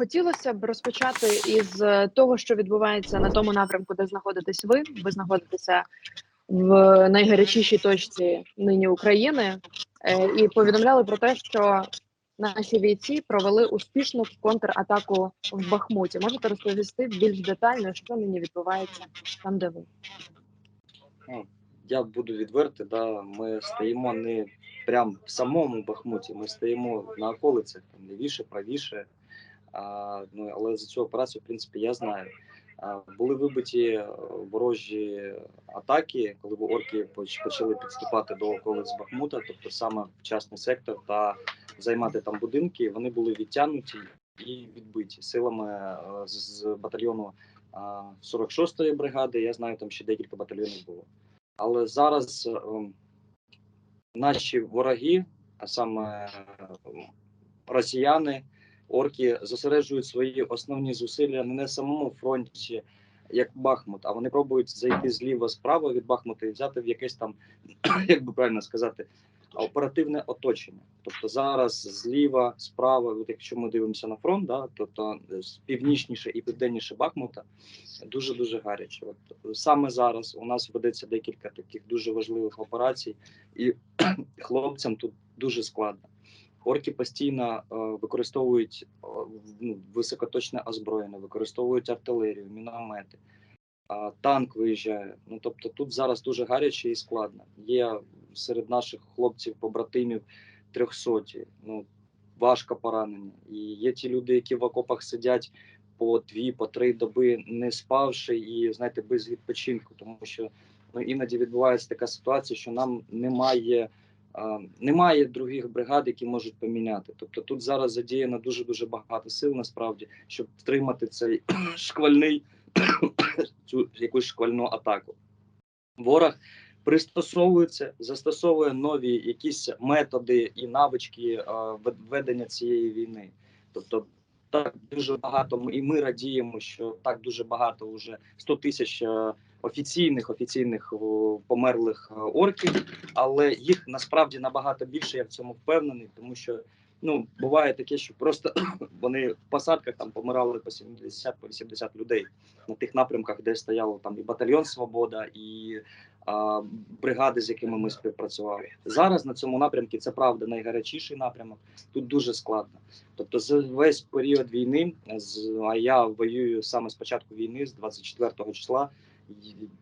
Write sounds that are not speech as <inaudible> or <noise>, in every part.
хотілося б розпочати із е, того, що відбувається на тому напрямку, де знаходитесь ви. Ви знаходитеся в найгарячішій точці нині України, е, і повідомляли про те, що наші бійці провели успішну контратаку в Бахмуті. Можете розповісти більш детально, що нині відбувається там, де ви? Я буду відвертий, да, ми стоїмо не прямо в самому Бахмуті, ми стоїмо на околицях, там лівіше, правіше. Ну, але за цю операцію, в принципі, я знаю. Були вибиті е, ворожі атаки, коли орки почали підступати до околиць Бахмута, тобто саме в частний сектор та займати там будинки. Вони були відтягнуті і відбиті силами е, з, батальйону а, 46-ї бригади. Я знаю, там ще декілька батальйонів було. Але зараз ем, наші вороги, а саме ем, росіяни, орки, зосереджують свої основні зусилля не на самому фронті, як Бахмут, а вони пробують зайти зліва справа від Бахмута і взяти в якесь там, <clears throat> як би правильно сказати, оперативне оточення. Тобто зараз зліва, справа, от якщо ми дивимося на фронт, да, тобто північніше і південніше Бахмута, дуже дуже гаряче. От саме зараз у нас ведеться декілька таких дуже важливих операцій, і <clears throat> хлопцям тут дуже складно. Орки постійно е, використовують е, ну, високоточне озброєння, використовують артилерію, міномети. Танк виїжджає. Ну тобто тут зараз дуже гаряче і складно. Є серед наших хлопців, побратимів трьохсоті. Ну важко поранені. І є ті люди, які в окопах сидять по дві, по три доби, не спавши і знаєте, без відпочинку, тому що ну іноді відбувається така ситуація, що нам немає. Немає других бригад, які можуть поміняти. Тобто тут зараз задіяно дуже дуже багато сил насправді, щоб втримати цей <clears throat> шквальний <clears throat> цю якусь шквальну атаку. Ворог пристосовується, застосовує нові якісь методи і навички ведення цієї війни. Тобто, так дуже багато і ми радіємо, що так дуже багато вже 100 тисяч офіційних офіційних померлих е, орків, але їх насправді набагато більше. Я в цьому впевнений, тому що ну буває таке, що просто <clears throat> вони в посадках там помирали по 70 по 80 людей на тих напрямках, де стояло там і батальйон Свобода, і а, бригади, з якими ми співпрацювали. Зараз на цьому напрямку це правда найгарячіший напрямок. Тут дуже складно. Тобто, за весь період війни, з а я воюю саме з початку війни, з 24 числа.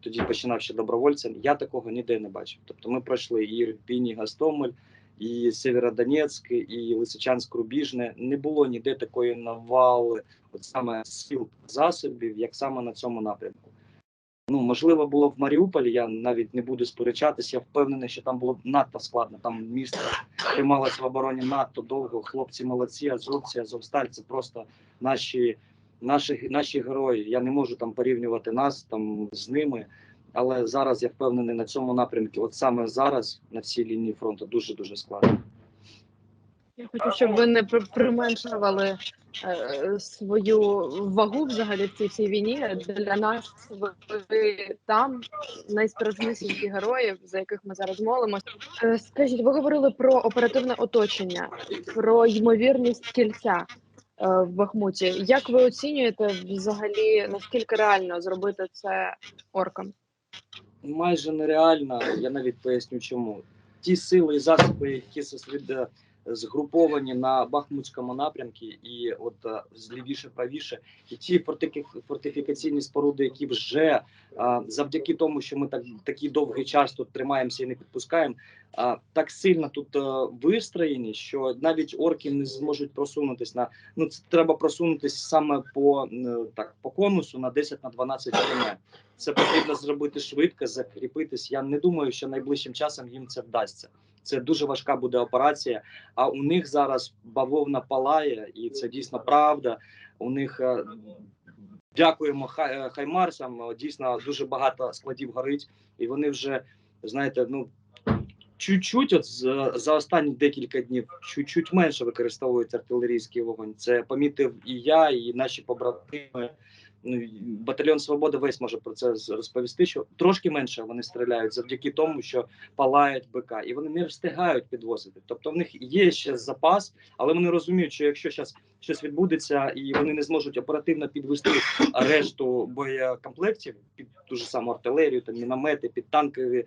Тоді починав ще добровольцем. Я такого ніде не бачив. Тобто, ми пройшли і Ірпінь, Гастомель, і Сєвєродонецьк, і Лисичанськ Рубіжне. Не було ніде такої навали, от саме сил засобів, як саме на цьому напрямку. Ну, можливо, було в Маріуполі, я навіть не буду сперечатися. Я впевнений, що там було надто складно. Там місто трималось в обороні надто довго. Хлопці молодці, азовці, азовсталь це просто наші, наші, наші герої. Я не можу там порівнювати нас там з ними. Але зараз я впевнений на цьому напрямку. От саме зараз на всій лінії фронту дуже дуже складно. Я хочу, щоб ви не применшували е, свою вагу взагалі в цій всій війні. Для нас ви, там найсправжнісінькі герої, за яких ми зараз молимося. Е, скажіть, ви говорили про оперативне оточення, про ймовірність кільця в Бахмуті. Як ви оцінюєте взагалі наскільки реально зробити це оркам? майже нереально. Я навіть поясню, чому ті сили і засоби, які сосред- згруповані на Бахмутському напрямку, і от е, злівіше правіше, і ті фортифікаційні споруди, які вже завдяки тому, що ми так такий довгий час тут тримаємося і не підпускаємо, а, так сильно тут е, вистроєні, що навіть орки не зможуть просунутись на ну це треба просунутись саме по так по конусу на 10 на 12 км. Це потрібно зробити швидко, закріпитись. Я не думаю, що найближчим часом їм це вдасться. Це дуже важка буде операція. А у них зараз бавовна палає, і це дійсно правда. У них е, дякуємо хай, е, хаймарсам. е, Дійсно дуже багато складів горить, і вони вже знаєте, ну. Чуть-чуть, от за, за останні декілька днів, чуть-чуть менше використовують артилерійський вогонь. Це помітив і я, і наші побратими. Ну, батальйон Свобода весь може про це розповісти. Що трошки менше вони стріляють завдяки тому, що палають БК, і вони не встигають підвозити. Тобто в них є ще запас, але вони розуміють, що якщо зараз щось відбудеться, і вони не зможуть оперативно підвести решту боєкомплектів під ту ж саму артилерію, там міномети, під танкові,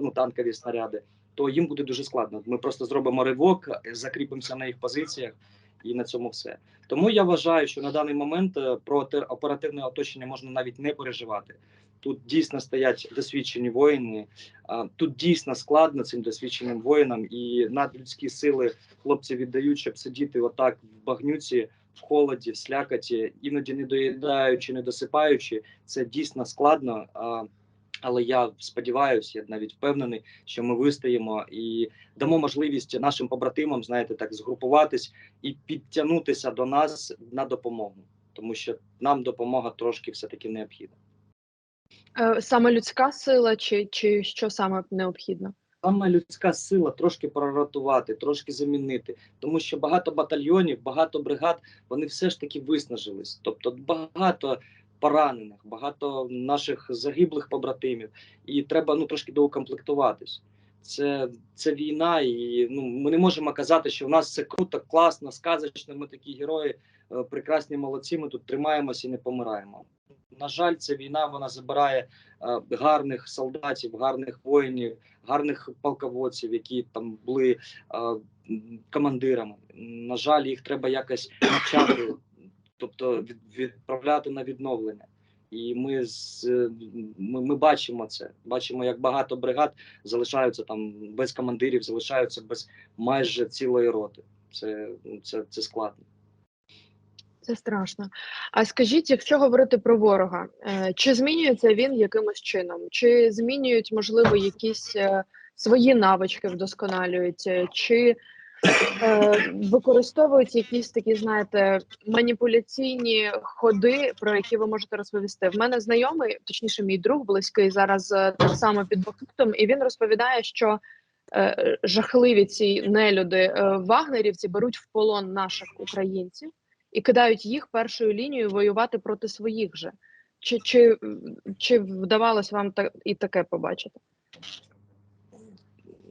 ну танкові снаряди, то їм буде дуже складно. Ми просто зробимо ривок, закріпимося на їх позиціях. І на цьому все. Тому я вважаю, що на даний момент е, про оперативне оточення можна навіть не переживати. Тут дійсно стоять досвідчені воїни. Тут дійсно складно цим досвідченим воїнам, і надлюдські сили хлопці віддають, щоб сидіти отак в багнюці, в холоді, в слякоті, іноді не доїдаючи, не досипаючи. Це дійсно складно. Але я сподіваюся, я навіть впевнений, що ми вистоїмо і дамо можливість нашим побратимам, знаєте, так згрупуватись і підтягнутися до нас на допомогу, тому що нам допомога трошки все таки необхідна. Е, Саме людська сила, чи, чи що саме необхідно? Саме людська сила трошки проротувати, трошки замінити, тому що багато батальйонів, багато бригад вони все ж таки виснажились. Тобто багато поранених, багато наших загиблих побратимів, і треба ну трошки доукомплектуватись. Це, це війна, і ну ми не можемо казати, що в нас все круто, класно, сказочно. Ми такі герої, е, прекрасні молодці. Ми тут тримаємося і не помираємо. На жаль, ця війна вона забирає е, гарних солдатів, гарних воїнів, гарних полководців, які там були е, командирами. На жаль, їх треба якось навчати, тобто відправляти на відновлення. І ми з е, ми, ми бачимо це. Бачимо, як багато бригад залишаються там без командирів, залишаються без майже цілої роти. Це, це, це складно. Це страшно. А скажіть, якщо говорити про ворога, е, чи змінюється він якимось чином? Чи змінюють, можливо, якісь е, свої навички вдосконалюють, чи е, використовують якісь такі, знаєте, маніпуляційні ходи, про які ви можете розповісти? В мене знайомий, точніше, мій друг близький зараз е, так само під Бахмутом, і він розповідає, що е, жахливі ці нелюди е, вагнерівці беруть в полон наших українців і кидають їх першою лінією воювати проти своїх же. Чи, чи, чи вдавалось вам та, і таке побачити?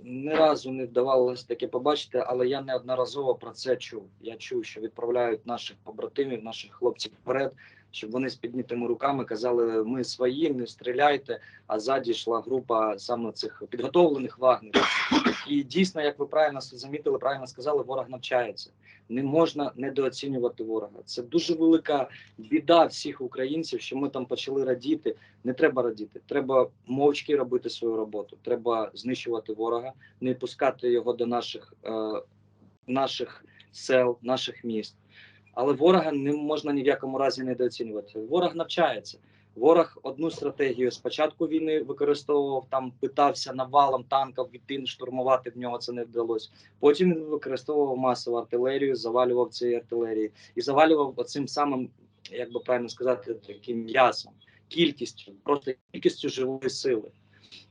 Ні разу не вдавалося таке побачити, але я неодноразово про це чув. Я чув, що відправляють наших побратимів, наших хлопців вперед, щоб вони з піднятими руками казали: ми свої, не стріляйте. А ззаді йшла група саме цих підготовлених вагнерів. І дійсно, як ви правильно замітили, правильно сказали, ворог навчається. Не можна недооцінювати ворога. Це дуже велика біда всіх українців, що ми там почали радіти. Не треба радіти. Треба мовчки робити свою роботу. Треба знищувати ворога, не пускати його до наших, е, наших сел, наших міст. Але ворога не можна ні в якому разі недооцінювати. Ворог навчається. Ворог одну стратегію з початку війни використовував там, питався навалом танків відти штурмувати. В нього це не вдалося. Потім він використовував масову артилерію, завалював цією артилерією і завалював оцим самим, як би правильно сказати, таким м'ясом, кількістю, просто кількістю живої сили.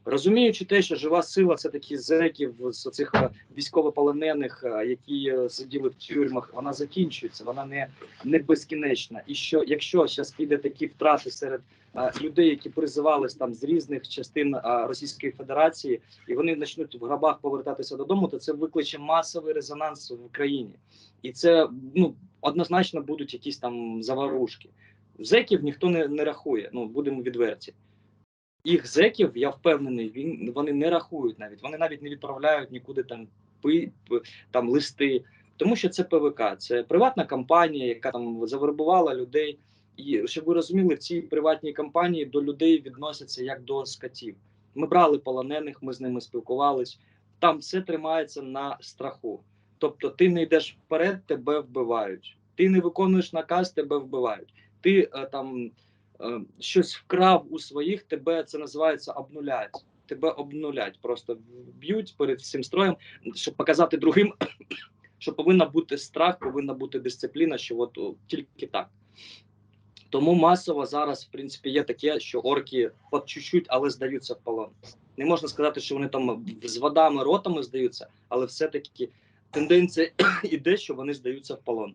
Розуміючи те, що жива сила це такі зеків з цих військовополонених, е, які е, сиділи в тюрмах, вона закінчується, вона не, не безкінечна. І що якщо зараз піде такі втрати серед е, людей, які призивались там з різних частин е, Російської Федерації, і вони почнуть в гробах повертатися додому, то це викличе масовий резонанс в Україні, і це ну однозначно будуть якісь там заварушки. Зеків ніхто не, не рахує. Ну будемо відверті. Їх зеків, я впевнений, він вони не рахують навіть. Вони навіть не відправляють нікуди там пи, там листи, тому що це ПВК, це приватна компанія, яка там завербувала людей. І щоб ви розуміли, в цій приватній компанії до людей відносяться як до скотів. Ми брали полонених, ми з ними спілкувались. Там все тримається на страху. Тобто, ти не йдеш вперед, тебе вбивають. Ти не виконуєш наказ, тебе вбивають. Ти е, там щось вкрав у своїх, тебе це називається обнулять. Тебе обнулять, просто б'ють перед всім строєм, щоб показати другим, <coughs> що повинна бути страх, повинна бути дисципліна, що от тільки так. Тому масово зараз, в принципі, є таке, що орки по чуть-чуть, але здаються в полон. Не можна сказати, що вони там з водами, ротами здаються, але все-таки тенденція <coughs> іде, що вони здаються в полон.